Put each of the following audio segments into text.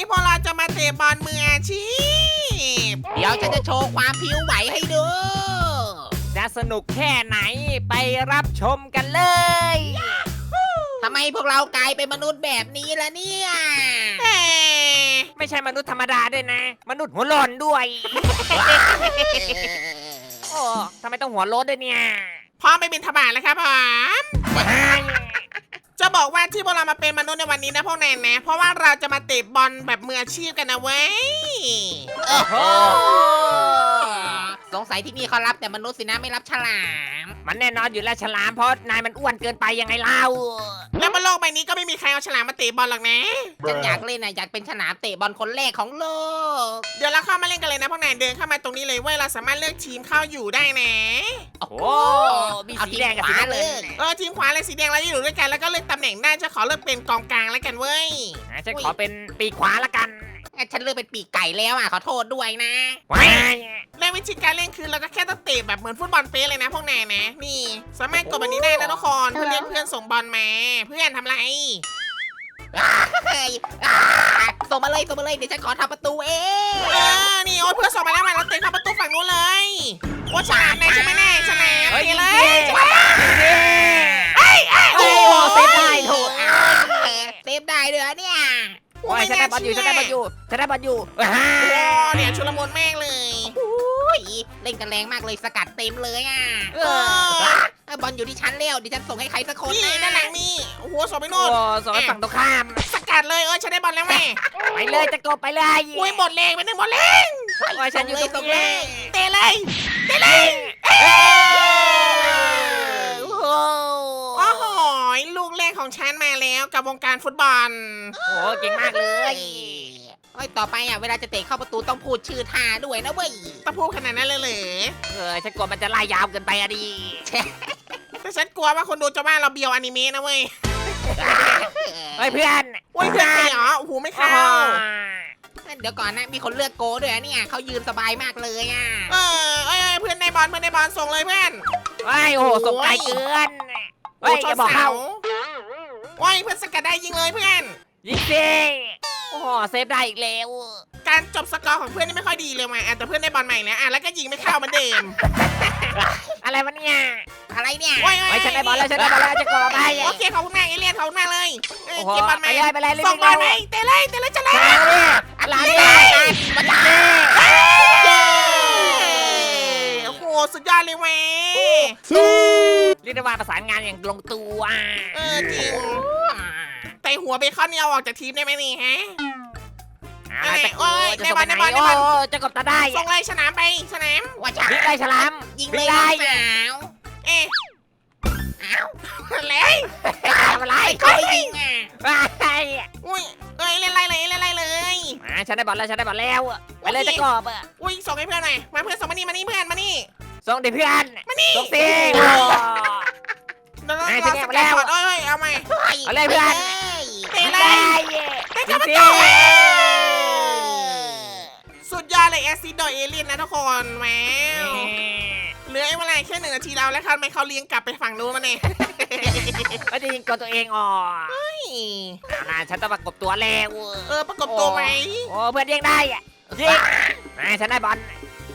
นี้พวกเราจะมาเตะบอลมืออาชีพ เดี๋ยวฉันจะโชว์ความผิวไหวให้ดู จะสนุกแค่ไหนไปรับชมกันเลย ทำไมพวกเรากลายเป็นมนุษย์แบบนี้ล่ะเนี่ยเอ้ยไม่ใช่มนุษย์ธรรมดาด้วยนะ มนุษย์หัวโล้นด้วย โอ้ทำไมต้องหัวโล้นด้วยเนี่ยพร้อมไปบินทบาทแล้วครับผม จะบอกว่าที่พวกเรามาเป็นมนุษย์ในวันนี้นะพวกนายนะ เพราะว่าเราจะมาเตะบอลแบบมืออาชีพกันนะเว้ย โอ้โหสงสัยที่นี่เขารับแต่มนุษย์สินะไม่รับฉลาม มันแน่นอนอยู่แล้วฉลามเพราะนายมันอ้วนเกินไปยังไงเล่า แล้วบนโลกใบนี้ก็ไม่มีใครเอาฉลามมาเตะบอลหรอกนะ ฉันอยากเล่นนะอยากเป็นฉลามเตะบอลคนแรกของโลก เดี๋ยวเราเข้ามาเล่นกันเลยนะพวกนายเดินเข้ามาตรงนี้เลยเว้ยเราสามารถเลือกทีมเข้าอยู่ได้นะโอ้โหโอ้มีเอาสีทีมแดงกับขสีวาน้ำเลเงิยนเออทีมขวาเลยสีแดงเราจะอยู่ด้วยกันแล้วก็เลือกตำแหน่งได้จะขอเลือกเป็นกองกลางแล้วกันเว้ยอะฉันขอเป็นปีกขวาละกันงั้นฉันเลือกเป็นปีกไก่แล้วอะขอโทษด้วยนะ ว้ายและวิธีการเล่นคือเราก็แค่ต้องเตะแบบเหมือนฟุตบอลเป๊ะเลยนะพวกนายนะ นี่ สามารถกดแบบนี้ได้นะทุกคนเพื่อเรียกเพื่อนส่งบอลมา เพื่อนทำไร เฮ้ยอ่าส่งมาเลยส่งมาเลยเดี๋ยวฉันขอทำประตูเองเออ นี่โอ้ยเพื่อนส่งมาแล้วมาเราเตะเข้าประตูฝั่งนู้นเลยโอ้ฉลามนายใช่ไหมแน่ฉลามเฮ้ยเตะยิงเลสิยยิงสิเฮ้ยโอ้เซฟได้โถอ่าเซฟได้ด้วยเหรอเนี่ย โอ้โอ้ยไม่ฉันน่าได้บอลอยู่เชื่ฉันได้บอลอยู่ฉันได้บอลอยู่ว้าโอ้ยเนี่ยชุลมุนแม่งเลยอุ้ยเล่นกันแรงมากเลยสกัดเต็มเลยอะเอเอออบอลอยู่ที่ฉันแล้วเดี๋ยวฉันส่งให้ใครสักคนนี่นะด้านหลังนี่โอ้โหส่งไปโอ้โน่นสองฝั่งตรงข้าม สกัดเลยเออฉันได้บอลแล้วแม่ไปเลยจะกบไปเลยอุ้ยหมดแรงไปหนึ่งหมดแรงโอ้ยฉันอยู่ตรงส่งนี้เลยเตะเลยเตะเลยเอ้ย โอ้โห โอ้โหลูกแรกของฉันมาแล้ว กับวงการฟุตบอล โอ้โหเก่งมากเลเฮ้ยยเฮ้ยต่อไปอะเวลาจะเตะเข้าประตูต้องพูดชื่อท่าด้วยนะเว้ยตะพูดขนาดนั้นเลยเหรอเออฉันกลัวมันจะไล่ยาวเกินไปอะดิแต่ฉันกลัวว่าคนดูจะว่าเราเบียวอนิเมะนะเว้ยเฮ้ยเพื่อนโอ้ยเพื่อนเหรอโอ้โหไม่โอ้เข้าโหเดี๋ยวก่อนนะมีคนเลือกโกด้วยนะเนี่ยเขายืนสบายมากเลยอะเออเอ้ยเอ้ยเพื่อนในบอลเพื่อนในบอลส่งเลยเพื่อนเฮ้ยโอ้โหส่งไกลเกินเฮ้ยโชจะนบอกเสาเขา โอ้ยเพื่อนสกัดได้ยิงเลยเพื่อน ยิงสิโอ้โหเซฟได้อีกแล้วการจบสกอร์ของเพื่อนนี่ไม่ค่อยดีเลยว่ะอะแต่เพื่อนได้บอลใหม่แล้วอะแล้วก็ยิงไม่เข้าเหมือนเดิม อะไรวะเนี่ยอะไรเนี่ย โอ้ยโอ้ไอ้ยยฉันได้บอลแล้วฉันได้บอลแล้วจะกอบไปโอเคขอบคุณมากเอเลียนขอบคุณมากเลยเออโอ้โหเก็บบอลไปมาเลยไปเลยรีบส่งบอลไปเร็วเตะเลยเตะเลยจะแล้วมาดิอะไรเนี่ยมาจ้าโอ้โหสุดยอดเลยเว้ยเรียกได้ว่าประสานงานอย่างลงตัวเออจริงแต่หัวเบคอนเนี่ยเอาออกจากทีมได้ไหมนี่ฮะอะไรแต่โอ้ยจะส่งไปไหนในบอลในบอล โอ้จะกบตาได้ส่งเลยสนามไปสนามว่าจ้าวิ่งได้ฉลามยิงวิ่เลยงได้สาวเอ๊ะ อ้าวอะไรทำอะไรเขาไม่ยิงอะไปอุ้ยเอ้ยเล่นไรเลยเล่นไรเลย มาฉันได้บอลแล้วฉันได้บอลแล้วไปเลยจะกอบอะอุ้ยส่งให้เพื่อนหน่อยมาเพื่อนส่งมานี่มานี่เพื่อนมานี่ส่งดิเพื่อนมานี่ส่งสิเราเราไอ้เราที่สแกะกัดมาแล้วก่อนเอ้ยเอาใหม่เอาเลยเพื่อน เตะเลได้ยเตะยิเข้างประสิตูสุดยอดเลยแอซิดโดยเอเลียนนะทุกคนแหมว เหลือไอ้เวลาแค่หนึ่งนาทีแล้วแล้วคันไม่เขาเลี้ยงกลับไปฝั่งนู้นมาเนี่ย ก็จะยิงตัวตัวเองออกเอาล่ะฉันต้องประกบตัวแล้วเออประกบตัวไหมโอ้เพื่อนยิงได้อะยิงอ่าฉันได้บอล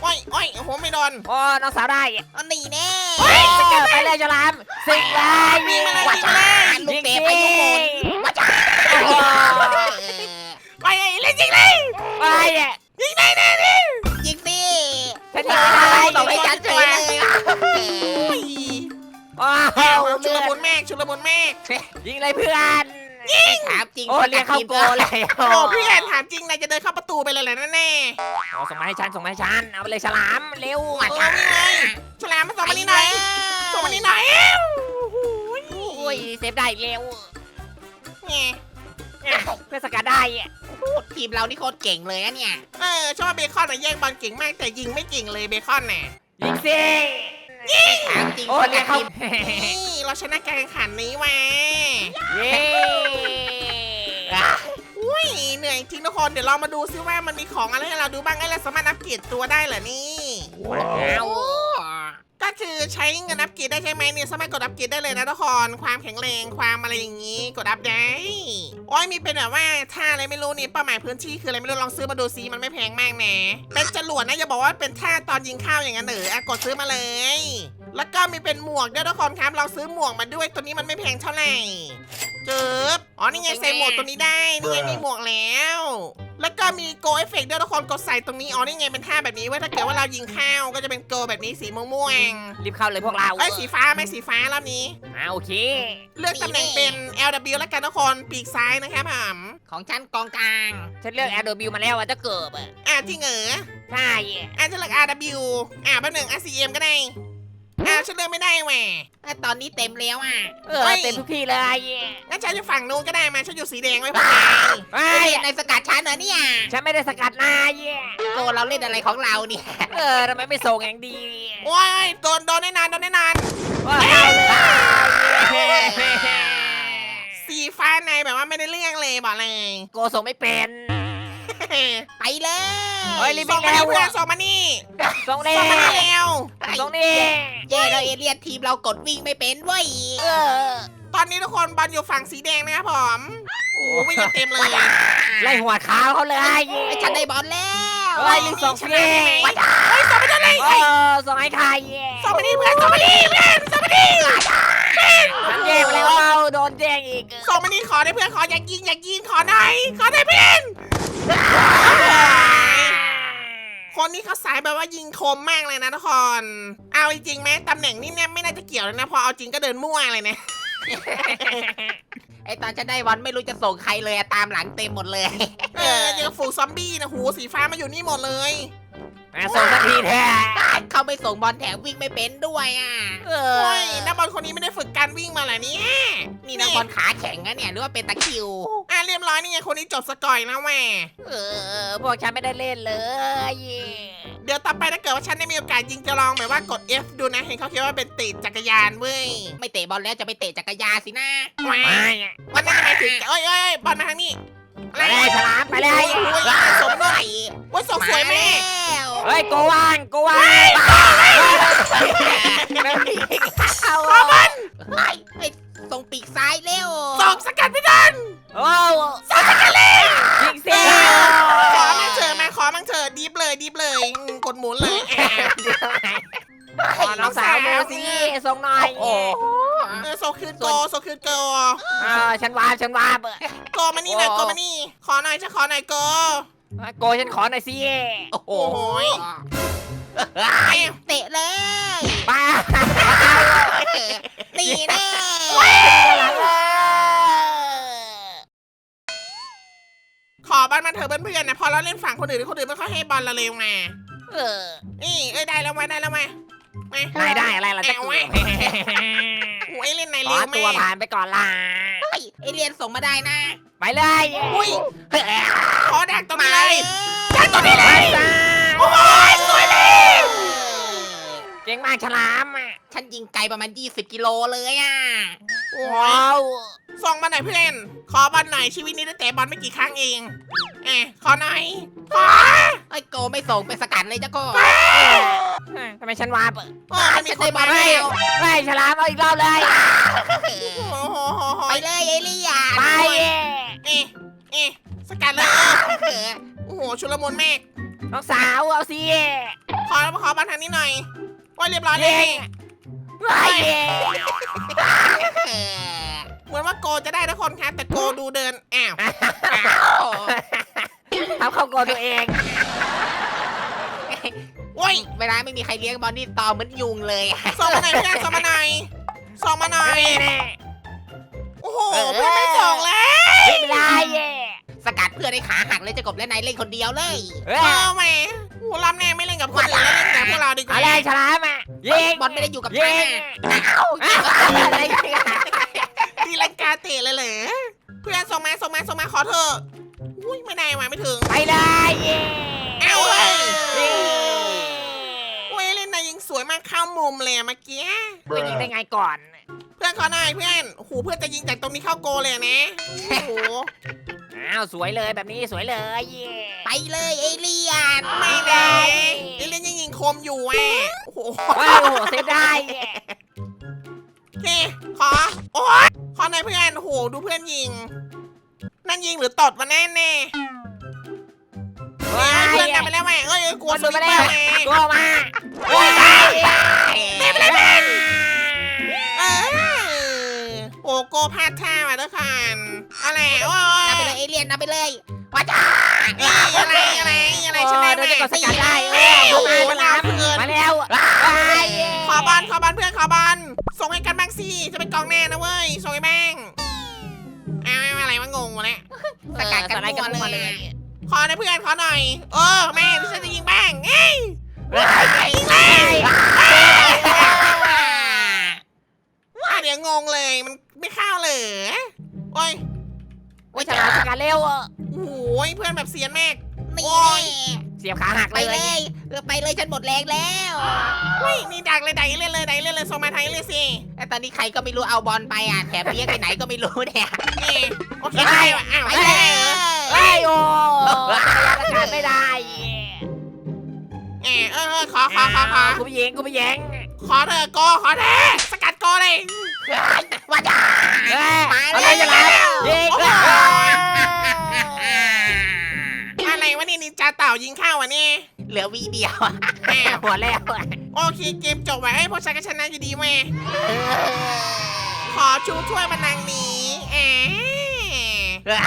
โอ้ยโอ้ยโอ้โหไม่โดนโอ้น้องสาวได้อะอันนี้แน่โอ้ไปเลยฉลามสิงเลยวิ่งมาเลยว่าวิ่งจ้ามาเลยลูกเตะไปทุกคนว่าจ้าโอ้โห ไปไอ้เล่นจริงเลยไปอะยิงได้แน่ดิ โอ้โหเอาชุลมุนแม่ชุลมุนแม่ยิงเลยเพื่อนถามจริงโอ้เรียกเข้าโกเลยโอ้เพื่อนถามจริงนายจะเดินเข้าประตูไปเลยเหรอแน่โอ้ส่งมาให้ฉันส่งมาให้ฉันเอาไปเลยฉลามเร็วๆเออวิ่งเลยฉลามมาส่งมานี่หน่อยส่งมานี่หน่อยโอ้โหโอ้ยเซฟได้อีกแล้วไงเพื่อสกัดได้อะทีมเรานี่โคตรเก่งเลยนะเนี่ยเออชอบเบคอนน่ะแย่งบอลเก่งมากแต่ยิงไม่เก่งเลยเบคอนน่ะยิงสิ ถามจริงโอ้เรียกเข้านี่เราชนะการแข่งขันนี้มาเย้อุ้ยเหนื่อยจริงทุกคนเดี๋ยวเรามาดูซิว่ามันมีของอะไรให้เราดูบ้างไอ้เราสามารถอัปเกรดตัวได้เหรอนี่ ว้าวก็ คือใช้เงินอัพเกรดได้ใช่ไหมเนี่ยสามารถกดอัพเกรดได้เลยนะทุกคนความแข็งแรงความอะไรอย่างนี้กดอัพได้โอ้ยมีเป็นแบบว่าท่าอะไรไม่รู้นี่เป้าหมายพื้นที่คืออะไรไม่รู้ลองซื้อมาดูซิมันไม่แพงมากนะเป็นจรวดนะอย่าบอกว่าเป็นท่าตอนยิงข้าวอย่างนั้นเอออะกดซื้อมาเลย แล้วก็มีเป็นหมวกด้วยทุกคนครับลองซื้อหมวกมาด้วยตัวนี้มันไม่แพงเท่าไหร่เจิบอ๋อนี่ไงใส่หมวกตัวนี้ได้นี่ไงมีหมวกแล้ว แล้วก็มีโกเอฟเฟกด้วยทุกคนกดใส่ตรงนี้อ๋อนี่ไงเป็นท่าแบบนี้ว่าถ้าเกิดว่าเรายิงข้าวก็จะเป็นโกแบบนี้สีม่วงๆรีบเข้าเลยพวกเราเอ้ยสีฟ้าไหมสีฟ้ารอบนี้ อ่าโอเค เลือกตำแหน่งเป็น LW แล้วกันทุกคนปีกซ้ายนะครับผมของฉันกองกลาง ฉันเลือก LW มาแล้วอะจะเกิบอะอะจริงเหรอ ใช่ อะจะเลือก RW อะแป๊บหนึ่ง RCM ก็ได้อะ ฉันเลือกไม่ได้แหวเอ้ยตอนนี้เต็มแล้วอะเออเต็มทุกที่เลยงั้นฉันอยู่ฝั่งนู้นก็ได้มาฉันอยู่สีแดงไว้พวกนายไอ้ไอ้ในสกัดฉันเหรอเนี่ยฉันไม่ได้สกัดนายโกเราเล่นอะไรของเราเนี่ย เออทำไมไม่ส่งอย่างดีโอ้ยโดนโดนได้นานโดนได้นานว้าวเลยสีฟ้านายแบบว่าไม่ได้เรื่องเลยบอกเลยโกส่งไม่เป็น ไปเลยเฮ้ยรีบส่งมาแล้นี่วเพื่อนอะส่งมานี่ส่งเร็ส่งมานี่วแล้วส่งนี่เย่เราเอเลียนทีมเรากดวิ่งไม่เป็นเว้ยเออตอนนี้ทุกคนบอลอยู่ฝั่งสีแดงนะครับผมโอ้โหไม่งเต็มเลยไล่หัวขาวเขาเลยไอ้ฉันได้บอลแล้วเฮ้ยรีบส่งชสินะได้ไหมเฮ้ยส่งไปได้เลยเออส่งให้ใครส่งมานี่เพื่อนส่งมานี่เพื่อนส่งมานี่ฉันแย่งไปแล้วเอาโดนแย่งอีกส่งมานี่ขอได้เพื่อนขออยากยิงอยากยิงขอหน่อยขอได้เพื่อน คนนี้เขาสายแบบว่ายิงคมมากเลยนะทุกคน เอาจริงๆไหมตำแหน่งนี้เนี่ยไม่น่าจะเกี่ยวเลยนะ พอเอาจริงก็เดินมั่วเลยนะไอ้ตอนฉันได้บอลไม่รู้จะส่งใครเลยอะตามหลังเต็มหมดเลย เออยังกับฝูงซอมบี้นะหูสีฟ้ามาอยู่นี่หมดเลยมาส่งสักทีแท้เขาไม่ส่งบอลแถมวิ่งไม่เป็นด้วยอะเอโอ้อยนักบอลคนนี้ไม่ได้ฝึกการวิ่งมาเหรอเนี่ยนี่นักบอลขาแข็งนะเนี่ยหรือว่าเป็นตะคริวอะ เรียบร้อยนี่ไงคนนี้จบสกอยแล้วแม่เออพวกฉันไม่ได้เล่นเลยเดี๋ยวต่อไปถ้าเกิดว่าฉันได้มีโอกาสยิงจะลองแบบว่ากด F ดูนะ เห็นเขาคิดว่าเป็นติดจักรยานเว้ยไม่เตะบอลแล้วจะไปเตะจักรยานสินะแหวไม่วันนั้นทำไมถึงเอ้ยเอ้ยบอลมาทางนี้ไปเลยฉลามไปเลยโอ้ยสมด้วยโอ้ยส่งสวยแม่แล้วเฮ้ยโกวางโกวาง ฉันวาบฉันวาบโกมานี่หน่อยโกมานี่ ขอหน่อยจะขอหน่อยโกโกฉันขอหน่อยสิโอ้โหโอ้ยไอ้เตะเลยป้านี่แน่ขอบอลมาเถอะเพื่อนๆนะพอเราเล่นฝั่งคนอื่นคนอื่นไม่ค่อยให้บอลเราเร็วมาเออ นี่เอ้ยได้แล้วมาได้แล้วมามาได้ได้อะไรล่ะจะเกิดโอ้ยเล่นไหนขอเร็วตัวแม่ผ่านไปก่อนล่ะ เฮ้ยไอเรียนส่งมาได้นะไปเลยอุ้ยขอดักตรงนี้มาเลเลยยดักตรงนี้เลยโอ้ยสวยเลยเก่งมากฉลามอะฉันยิงไกลประมาณ 20 กิโลเลยอะโอ้ย ว้าว ส่งมาหน่อยเพื่อน ขอบอลหน่อยชีวิตนี้ได้เตะบอลไม่กี่ครั้งเองเอะขอหน่อยขอไอ้ยโกไม่ส่งไปสกัดเลยจ้ะโกทำไมฉันวาบโอ้มันมีคนมาฉัให้ได้บอลไล่ฉลามเอาอีกรอบเลยโอ้โหโหโหไปเลยเอเลียนไปเอะเอะสกัดเลยโอ้โหชุลมุนแม่น้องสาวเอาสิขอขอบอลทางนี้หน่อยว่าเรียบร้อยเลยไป เหมือนว่าโกจะได้ทุกคนครับแต่โกดูเดินอ้าวทำเข้าโกตัวเองโอ้ยเวลาไม่มีใครเลี้ยงบอลนี่ตอมเหมือนยุงเลยอะส่งมาหน่อยเพื่อนส่งมาหน่อยส่งมาหน่อยแน่โอ้โหเพื่อนไม่ส่งแล้วไม่ได้สกัดเพื่อนให้ขาหักเลยจะกบและนายเล่นคนเดียวเลยเฮ้เอยอแหมโอ้รอบแน่ไม่เล่นกับคนอื่นแล้วเล่นแต่พวกเราดีกว่าเอาเลยฉลามอะ ยิงบอลไม่ได้อยู่กับยิฉันงอะอะไรตีลังกาเตะเลยเหรอเพื่อนส่งมาส่งมาส่งมาขอเถอะอุ้ยไม่ได้ว่ะไม่ถึง ไปเลยเอาเฮ้ยยิงโอ้ยเล่นนายยิงสวยมากเข้ามุมเลยอะเมื่อกี้เพื่อนยิงได้ไงก่อน เพื่อนขอหน่อยเพื่อนโอ้โหเพื่อนจะยิงจากตรงนี้เข้าโกเลยนะโอ้โห อ้าวสวยเลยแบบนี้สวยเลยไปเลยเอเลียนไม่ได้เอเล่นยังยิงคมอยู่อะโอ้โหโอ้ยโอ้โหเซฟได้โอเคขอโอ้ยขอหน่อยเพื่อนโอ้โหดูเพื่อนยิง นั่นยิงหรือตดมาแน่แน่ๆว้าเพื่อนยกลับไปแล้วแม่เอ้ยเอ้ยกลัวมันสดูวิมาปเปอแล้วร์เลยตัวมาโอ้ยเต็มเลยแม่เออ โอ้โกพลาดท่ามาทุกคนอะไรโอ้ยนำไปเลยเอเลี่ยนนำไปเลยว้าจ้านี่อะไรอะไรอะไรฉันได้โอ้ไหมยเดี๋ยวจะกดสกัดได้เอเอ้อยโอ้โหมาน้แล้วำเกินมาแล้วขอบอลขอบอลเพื่อนขอบอลส่งให้กันบ้างสิจะเป็นกองแน่นะเว้ยส่งให้แม่งอ้าวอะไรวะงงวะเนี่ยสกัดกันอะไรกันมั่วมั่วเลเลยยขอนะเพื่อนขอหน่อยเออแม่ที่ฉันจะยิงบ้างเอ้ยยิงเลยอะเดี๋ยวงงเลยมัน ไม่เข้าเลยโอ้ยโอ้ยฉลามสกัดเร็วอะโอ้ยเพื่อนแบบเสียนแม่นี่โอ้ยเสียบขาหักไปเลยเลยเออไปเลยฉันหมดแรงแล้วเฮ้ยนี่ดักเลยดักเล่นเลยดักเล่นเลยส่งมาไทยเลยสิแต่ตอนนี้ใครก็ไม่รู้เอาบอลไปอะแถมเลี้ยงไปไหนก็ไม่รู้เนี่ย นี่โอเคได้ว่ะอ้าวไปได้เลยเหรอเฮ้ยโอ้สกัดไม่ได้แหมเออเออขอขอขอขอกูไปยิงกูไปยิงขอเธอะโกขอเธอะสกัดโกเลย ว้าจ้าเฮ้ยมาเอาแล้เลวยฉลามยิงโอ้โหอะไรวะนี่นินจาเต่ายิงเข้าวะนี่เหลือวีเดียวแหมหัวแล้วโอเคเกมจบว่ะไอ้ยพวกฉันก็ชนะอยู่ดีแม่ขอชูถ้วยบันนังนี้แหมเฮ้ย